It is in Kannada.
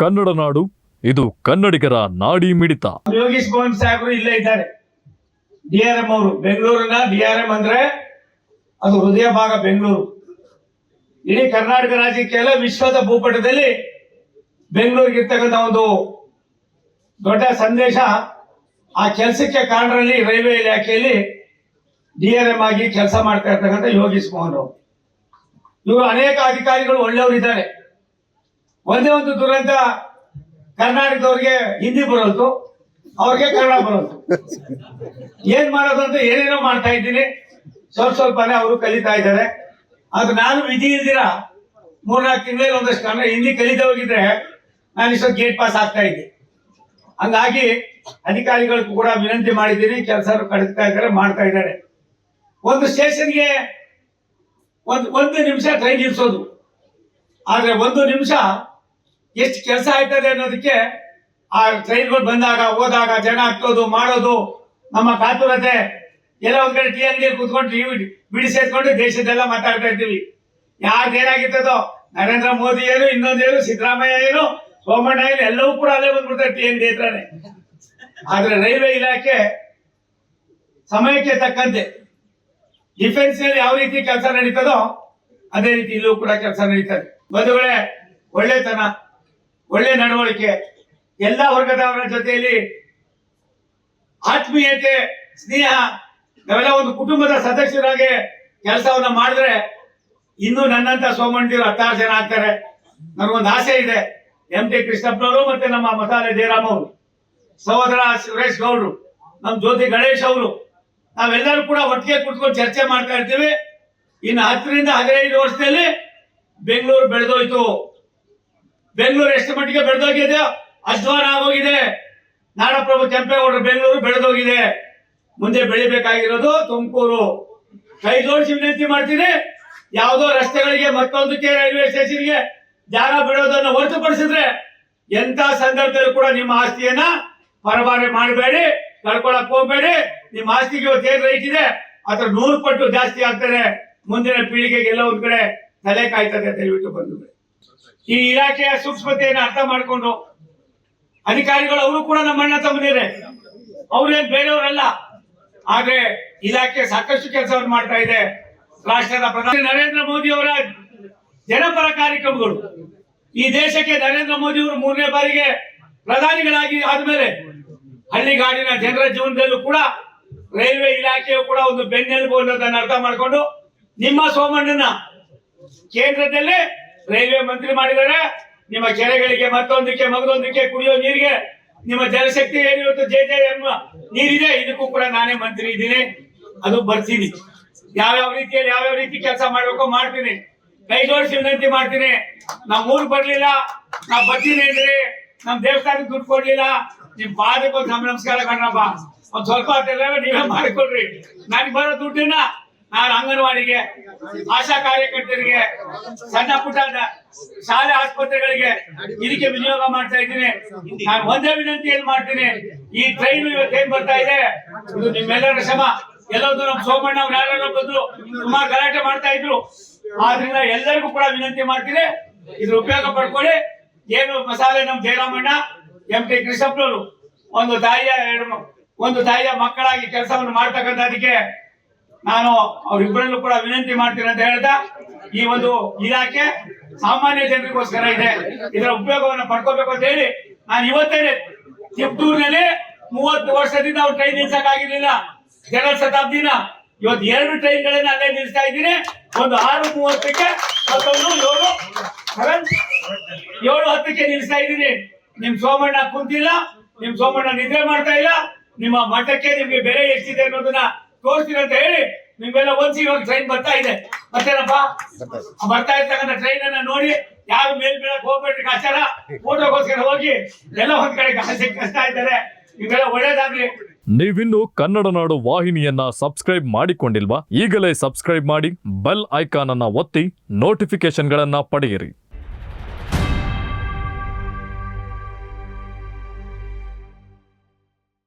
ಕನ್ನಡ ನಾಡು, ಇದು ಕನ್ನಡಿಗರ ನಾಡಿ ಮಿಡಿತ. ಯೋಗೀಶ್ ಮೋಹನ್ ಸಾಹೇಬರು ಇಲ್ಲೇ ಇದ್ದಾರೆ. ಡಿ ಆರ್ ಎಂ ಅವರು. ಬೆಂಗಳೂರಿನ ಡಿ ಆರ್ ಎಂ ಅಂದ್ರೆ ಅದು ಹೃದಯ ಭಾಗ ಬೆಂಗಳೂರು. ಇಡೀ ಕರ್ನಾಟಕ ರಾಜ್ಯಕ್ಕೆಲ್ಲ ವಿಶ್ವದ ಭೂಪಟದಲ್ಲಿ ಬೆಂಗಳೂರಿಗೆ ಇರ್ತಕ್ಕಂಥ ಒಂದು ದೊಡ್ಡ ಸಂದೇಶ ಆ ಕೆಲಸಕ್ಕೆ ಕಾರಣರಲ್ಲಿ ರೈಲ್ವೆ ಇಲಾಖೆಯಲ್ಲಿ ಡಿ ಆರ್ ಎಂ ಆಗಿ ಕೆಲಸ ಮಾಡ್ತಾ ಇರ್ತಕ್ಕಂಥ ಯೋಗೀಶ್ ಮೋಹನ್ ಅವರು. ಇವರು ಅನೇಕ ಅಧಿಕಾರಿಗಳು ಒಳ್ಳೆಯವರು ಇದ್ದಾರೆ ಒಂದೇ ಒಂದು ದುರಂತ ಕರ್ನಾಟಕದವ್ರಿಗೆ ಹಿಂದಿ ಬರೋದು ಅವ್ರಿಗೆ ಕನ್ನಡ ಬರೋದು ಏನ್ ಮಾಡೋದು ಅಂತ ಏನೇನೋ ಮಾಡ್ತಾ ಇದ್ದೀನಿ. ಸ್ವಲ್ಪ ಸ್ವಲ್ಪನೇ ಅವರು ಕಲಿತಾ ಇದ್ದಾರೆ. ಅದು ನಾನು ವಿಧಿ ಇಲ್ದಿರ ಮೂರ್ನಾಲ್ಕು ತಿಂಗಳಲ್ಲಿ ಒಂದಷ್ಟು ಕನ್ನಡ ಹಿಂದಿ ಕಲಿತಾ ಹೋಗಿದ್ರೆ ನಾನು ಇಷ್ಟೊಂದು ಗೇಟ್ ಪಾಸ್ ಆಗ್ತಾ ಇದ್ದೆ. ಹಂಗಾಗಿ ಅಧಿಕಾರಿಗಳಿಗೂ ಕೂಡ ವಿನಂತಿ ಮಾಡಿದ್ದೀನಿ ಕೆಲಸ ಕಳಿಸ್ತಾ ಇದ್ದಾರೆ, ಮಾಡ್ತಾ ಇದ್ದಾರೆ. ಒಂದು ಸ್ಟೇಷನ್ಗೆ ಒಂದು ಒಂದು ನಿಮಿಷ ಟ್ರೈನ್ ನಿಲ್ಸೋದು. ಆದ್ರೆ ಒಂದು ನಿಮಿಷ ಎಷ್ಟು ಕೆಲಸ ಆಯ್ತದೆ ಅನ್ನೋದಕ್ಕೆ ಆ ಟ್ರೈನ್ಗಳು ಬಂದಾಗ, ಹೋದಾಗ, ಜನ ಹಾಕೋದು ಮಾಡೋದು, ನಮ್ಮ ಕಾತುರತೆ ಎಲ್ಲ ಒಂದ್ ಕಡೆ ಟಿ ಅಂಗಡಿಯಲ್ಲಿ ಕೂತ್ಕೊಂಡು ಟಿವಿ ಬಿಡಿ ಸೇರ್ಕೊಂಡು ದೇಶದೆಲ್ಲ ಮಾತಾಡ್ತಾ ಇರ್ತೀವಿ ಯಾರ್ದು ಏನಾಗಿರ್ತದೋ ನರೇಂದ್ರ ಮೋದಿ ಏನು ಇನ್ನೊಂದೇನು ಸಿದ್ದರಾಮಯ್ಯ ಏನು, ಸೋಮಣ್ಣ ಏನು, ಎಲ್ಲವೂ ಕೂಡ ಅಲ್ಲೇ ಬಂದ್ಬಿಡ್ತಾರೆ ಟಿ ಅಂಗಡಿ ಹತ್ರನೇ. ಆದ್ರೆ ರೈಲ್ವೆ ಇಲಾಖೆ ಸಮಯಕ್ಕೆ ತಕ್ಕಂತೆ ಡಿಫೆನ್ಸ್ನಲ್ಲಿ ಯಾವ ರೀತಿ ಕೆಲಸ ನಡೀತದೋ, ಅದೇ ರೀತಿ ಇಲ್ಲೂ ಕೂಡ ಕೆಲಸ ನಡೀತದೆ. ಬಂಧುಗಳೇ, ಒಳ್ಳೆತನ. ಒಳ್ಳೆ ನಡವಳಿಕೆ ಎಲ್ಲ ವರ್ಗದವರ ಜೊತೆಯಲ್ಲಿ ಆತ್ಮೀಯತೆ, ಸ್ನೇಹ, ನಾವೆಲ್ಲ ಒಂದು ಕುಟುಂಬದ ಸದಸ್ಯರಾಗಿ ಕೆಲಸವನ್ನ ಮಾಡಿದ್ರೆ ಇನ್ನು ನನ್ನಂತ ಸೋಮಂಡಿರು ಹತ್ತಾರು ಜನ ಆಗ್ತಾರೆ. ನನಗೊಂದು ಆಸೆ ಇದೆ. ಎಂ ಟಿ ಕೃಷ್ಣಪ್ಪನವರು ಮತ್ತೆ ನಮ್ಮ ಮಸಾಲೆ ಜಯರಾಮ್ ಅವರು, ಸಹೋದರ ಸುರೇಶ್ ಗೌಡ್ರು, ನಮ್ಮ ಜ್ಯೋತಿ ಗಣೇಶ್ ಅವರು, ನಾವೆಲ್ಲರೂ ಕೂಡ ಒಟ್ಟಿಗೆ ಕುತ್ಕೊಂಡು ಚರ್ಚೆ ಮಾಡ್ತಾ ಇರ್ತೀವಿ. ಇನ್ನು ಹತ್ತರಿಂದ ಹದಿನೈದು ವರ್ಷದಲ್ಲಿ ಬೆಂಗಳೂರು ಬೆಳೆದೋಯ್ತು. ಬೆಂಗಳೂರು ಎಷ್ಟು ಮಟ್ಟಿಗೆ ಬೆಳೆದೋಗಿದೆ? ಅಧ್ವಾನ ಆಗೋಗಿದೆ. ನಾಡಪ್ರಭು ಕೆಂಪೇಗೌಡರು ಬೆಂಗಳೂರು ಬೆಳೆದೋಗಿದೆ. ಮುಂದೆ ಬೆಳಿಬೇಕಾಗಿರೋದು ತುಮಕೂರು. ಕೈ ಜೋಡಿಸಿ ವಿನಂತಿ ಮಾಡ್ತೀನಿ. ಯಾವುದೋ ರಸ್ತೆಗಳಿಗೆ ಮತ್ತೊಂದಕ್ಕೆ ರೈಲ್ವೆ ಸ್ಟೇಷನ್ಗೆ ಜಾಗ ಬಿಡೋದನ್ನು ಹೊರತುಪಡಿಸಿದ್ರೆ ಎಂತ ಸಂದರ್ಭದಲ್ಲಿ ಕೂಡ ನಿಮ್ಮ ಆಸ್ತಿಯನ್ನ ಪರಭಾರೆ ಮಾಡಬೇಡಿ, ಕಳ್ಕೊಳಕ್ ಹೋಗ್ಬೇಡಿ. ನಿಮ್ಮ ಆಸ್ತಿಗೆ ಇವತ್ತು ಏನ್ ರೈಟ್ ಇದೆ? ಅದ್ರ ನೂರು ಪಟ್ಟು ಜಾಸ್ತಿ ಆಗ್ತದೆ. ಮುಂದಿನ ಪೀಳಿಗೆಗೆಲ್ಲ ಒಂದ್ ಕಡೆ ತಲೆ ಕಾಯ್ತದೆ ದಯವಿಟ್ಟು ಬಂದು ಈ ಇಲಾಖೆಯ ಸೂಕ್ಷ್ಮತೆಯನ್ನು ಅರ್ಥ ಮಾಡಿಕೊಂಡು ಅಧಿಕಾರಿಗಳು ಅವರು ಕೂಡ ನಮ್ಮ ಅಣ್ಣ ಅವ್ರೇ ಅವ್ರೇನ್ ಬೇರೆಯವರಲ್ಲ. ಆದ್ರೆ ಇಲಾಖೆ ಸಾಕಷ್ಟು ಕೆಲಸವನ್ನು ಮಾಡ್ತಾ ಇದೆ. ರಾಷ್ಟ್ರದ ಪ್ರಧಾನಿ ನರೇಂದ್ರ ಮೋದಿ ಅವರ ಜನಪರ ಕಾರ್ಯಕ್ರಮಗಳು. ಈ ದೇಶಕ್ಕೆ ನರೇಂದ್ರ ಮೋದಿ ಅವರು ಮೂರನೇ ಬಾರಿಗೆ ಪ್ರಧಾನಿಗಳಾಗಿ ಆದ್ಮೇಲೆ ಹಳ್ಳಿಗಾಡಿನ ಜನರ ಜೀವನದಲ್ಲೂ ಕೂಡ ರೈಲ್ವೆ ಇಲಾಖೆಯು ಕೂಡ ಒಂದು ಬೆನ್ನೆಲುಬು ಅನ್ನೋದನ್ನ ಅರ್ಥ ಮಾಡಿಕೊಂಡು ನಿಮ್ಮ ಸೋಮಣ್ಣನ ಕೇಂದ್ರದಲ್ಲಿ ರೈಲ್ವೆ ಮಂತ್ರಿ ಮಾಡಿದ್ದಾರೆ, ನಿಮ್ಮ ಕೆರೆಗಳಿಗೆ ಮತ್ತೊಂದಕ್ಕೆ, ಮಗದೊಂದಕ್ಕೆ ಕುಡಿಯೋ ನೀರಿಗೆ, ನಿಮ್ಮ ಜಲಶಕ್ತಿ ಏನು ಇವತ್ತು ಜೆ ಜೆ ಎಂ ನೀರಿದೆ, ಇದಕ್ಕೂ ಕೂಡ ನಾನೇ ಮಂತ್ರಿ ಇದ್ದೀನಿ. ಅದು ಬರ್ತೀನಿ. ಯಾವ್ಯಾವ ರೀತಿಯಲ್ಲಿ ಯಾವ್ಯಾವ ರೀತಿ ಕೆಲಸ ಮಾಡ್ಬೇಕು ಮಾಡ್ತೀನಿ. ಕೈ ಜೋಡಿಸಿ ವಿನಂತಿ ಮಾಡ್ತೀನಿ. ನಮ್ಮ ಊರ್ ಬರ್ಲಿಲ್ಲ ನಾ ಬರ್ತೀನಿ ಅಂದ್ರೆ ನಮ್ ದೇವಸ್ಥಾನಕ್ಕೆ ದುಡ್ಡು ಕೊಡ್ಲಿಲ್ಲ. ನಿಮ್ ಪಾದಕ್ಕೆ ಒಂದು ನಮ್ ನಮಸ್ಕಾರ ಕಣ್ರಪ್ಪ ಒಂದ್ ಸ್ವಲ್ಪ ನೀವೇ ಮಾಡಿಕೊಡ್ರಿ ನನಗೆ ಬರೋ ದುಡ್ಡನ್ನ ನಾನು ಅಂಗನವಾಡಿಗೆ, ಆಶಾ ಕಾರ್ಯಕರ್ತರಿಗೆ, ಸಣ್ಣ ಪುಟ್ಟ ಶಾಲೆ ಆಸ್ಪತ್ರೆಗಳಿಗೆ ಇದಕ್ಕೆ ವಿನಿಯೋಗ ಮಾಡ್ತಾ ಇದ್ದೀನಿ. ನಾನು ಒಂದೇ ವಿನಂತಿ ಏನ್ ಮಾಡ್ತೀನಿ. ಈ ಟ್ರೈನ್ ಇವತ್ತೇನ್ ಬರ್ತಾ ಇದೆ? ಇದು ನಿಮ್ಮೆಲ್ಲರ ಶ್ರಮ. ಎಲ್ಲೊಂದು ನಮ್ ಸೋಮಣ್ಣ ಅವ್ರು ಯಾರೋ ಬಂದ್ರು, ಸುಮಾರು ಗಲಾಟೆ ಮಾಡ್ತಾ ಇದ್ರು. ಆದ್ರಿಂದ ಎಲ್ಲರಿಗೂ ಕೂಡ ವಿನಂತಿ ಮಾಡ್ತೀನಿ. ಇದ್ರ ಉಪಯೋಗ ಪಡ್ಕೊಳ್ಳಿ. ಏನು ಮಸಾಲೆ ನಮ್ ಜಯರಾಮಣ್ಣ, ಎಂ ಟಿ ಕೃಷ್ಣಪ್ಪನವರು ಒಂದು ತಾಯಿಯ ಒಂದು ತಾಯಿಯ ಮಕ್ಕಳಾಗಿ ಕೆಲಸವನ್ನು ಮಾಡ್ತಕ್ಕಂಥದಕ್ಕೆ ನಾನು ಅವರಿಬ್ಬರಲ್ಲೂ ಕೂಡ ವಿನಂತಿ ಮಾಡ್ತೀನಿ ಅಂತ ಹೇಳ್ತಾ ಈ ಒಂದು ಇಲಾಖೆ ಸಾಮಾನ್ಯ ಜನರಿಗೋಸ್ಕರ ಇದೆ. ಇದರ ಉಪಯೋಗವನ್ನು ಪಡ್ಕೋಬೇಕು ಅಂತ ಹೇಳಿ ನಾನು ಇವತ್ತೇನೆ ತಿಪ್ಟೂರಿನಲ್ಲಿ ಮೂವತ್ತು ವರ್ಷದಿಂದ ಅವ್ರು ಟ್ರೈನ್ ನಿಲ್ಸಕ್ಕಾಗಿರ್ಲಿಲ್ಲ. ಜನ ಶತಾಬ್ದಿನ. ಇವತ್ತು ಎರಡು ಟ್ರೈನ್ಗಳನ್ನ ಅಲ್ಲೇ ನಿಲ್ಸ್ತಾ ಇದ್ದೀನಿ. ಒಂದು ಆರು ಮೂವತ್ತಕ್ಕೆ ಮತ್ತೊಂದು ಏಳು ಏಳು ಹತ್ತಕ್ಕೆ ನಿಲ್ಸ್ತಾ ಇದ್ದೀನಿ. ನಿಮ್ ಸೋಮಣ್ಣ ಕುಂತಿಲ್ಲ, ನಿಮ್ ಸೋಮಣ್ಣ ನಿದ್ರೆ ಮಾಡ್ತಾ ಇಲ್ಲ. ನಿಮ್ಮ ಮಠಕ್ಕೆ ನಿಮ್ಗೆ ಬೆಲೆ ಎಷ್ಟಿದೆ ಅನ್ನೋದನ್ನ ತೋರಿಸ್ತೀನಿ ಅಂತ ಹೇಳಿ ನಿಮ್ಗೆಲ್ಲ ಒಂದ್ಸಿ ಇವಾಗ ಟ್ರೈನ್ ಬರ್ತಾ ಇದೆ. ಮತ್ತೇನಪ್ಪ ಆ ಬರ್ತಾ ಇರ್ತಕ್ಕಂಥ ಟ್ರೈನ್ ಅನ್ನ ನೋಡಿ ಯಾರು ಮೇಲ್ ಬೀಳಕ್ ಹೋಗ್ಬೇಡ್ರಿ ಆಚಾರ ಫೋಟೋಗೋಸ್ಕರ ಹೋಗಿ ಎಲ್ಲ ಒಂದ್ ಕಡೆ ಕಾಸಿ ಕಷ್ಟ ಇದ್ದಾರೆ. ನಿಮ್ಗೆಲ್ಲ ಒಳ್ಳೇದಾಗ್ಲಿ. ನೀವಿನ್ನು ಕನ್ನಡ ನಾಡು ವಾಹಿನಿಯನ್ನ ಸಬ್ಸ್ಕ್ರೈಬ್ ಮಾಡಿಕೊಂಡಿಲ್ವಾ? ಈಗಲೇ ಸಬ್ಸ್ಕ್ರೈಬ್ ಮಾಡಿ ಬೆಲ್ ಐಕಾನ್ ಅನ್ನ ಒತ್ತಿ ನೋಟಿಫಿಕೇಶನ್ಗಳನ್ನ ಪಡೆಯಿರಿ.